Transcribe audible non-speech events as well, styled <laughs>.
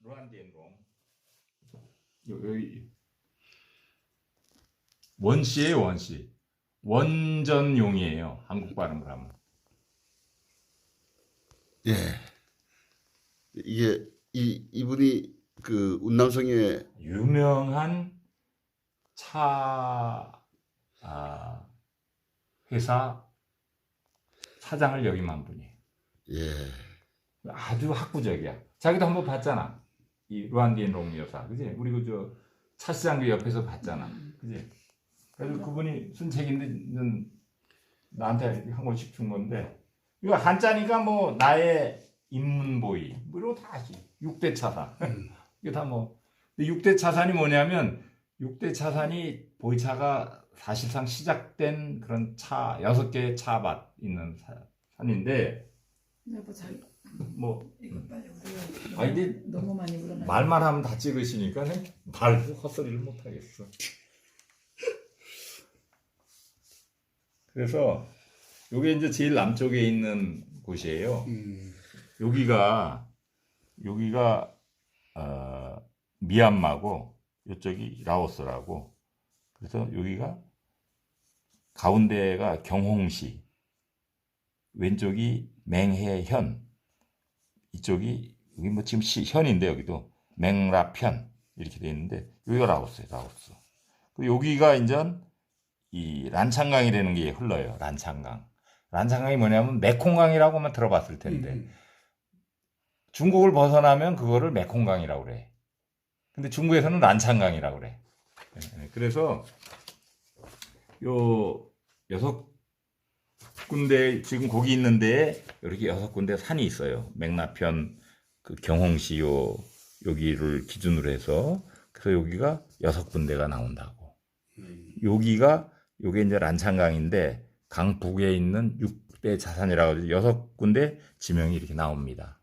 루안디엔롱. 여기 원씨예요 원씨. 원전용이에요. 한국 발음을 하면. 예. 이게 이 이분이 그 운남성의 유명한 차 아, 회사 사장을 역임한 분이에요. 예. 아주 학구적이야. 자기도 한번 봤잖아. 이 루안디엔 롱 여사, 그지? 우리 그저 차시장 그 옆에서 봤잖아, 그지? 그래서 그분이 쓴 책인데 나한테 한 권씩 준 건데 이거 한자니까 뭐 나의 인문보이 뭐 이런 거다 하지. 6대 차산. <laughs> 이게 다 뭐. 근데 6대 차산이 뭐냐면 6대 차산이 보이차가 사실상 시작된 그런 차 여섯 개의 차밭 있는 사- 산인데 여보 자기 뭐 이거 빨리 우리가 아, 근데 너무 많이 물어나. 말만 하면 다 찍으시니까 말 헛소리를 못 하겠어. 그래서 요게 이제 제일 남쪽에 있는 곳이에요. 음. 여기가 여기가 어, 미얀마고 이쪽이 라오스라고 그래서 여기가 가운데가 경홍시 왼쪽이 맹해현 이쪽이 여기 뭐 지금 시, 현인데 여기도 맹라편 이렇게 돼 있는데 여기가 라오스예요 라오스 그 여기가 이제 이 란창강이라는 게 흘러요 란창강 란창강이 뭐냐면 메콩강이라고만 들어봤을 텐데 음. 중국을 벗어나면 그거를 메콩강이라고 그래. 근데 중국에서는 란창강이라고 그래. 예, 예. 그래서 요 여섯 군데 지금 거기 있는데 이렇게 여섯 군데 산이 있어요. 맥나편 그 경홍시 요 여기를 기준으로 해서 그래서 여기가 여섯 군데가 나온다고. 음. 여기가 요게 이제 란창강인데 강 북에 있는 6대 자산이라고 해서 여섯 군데 지명이 이렇게 나옵니다.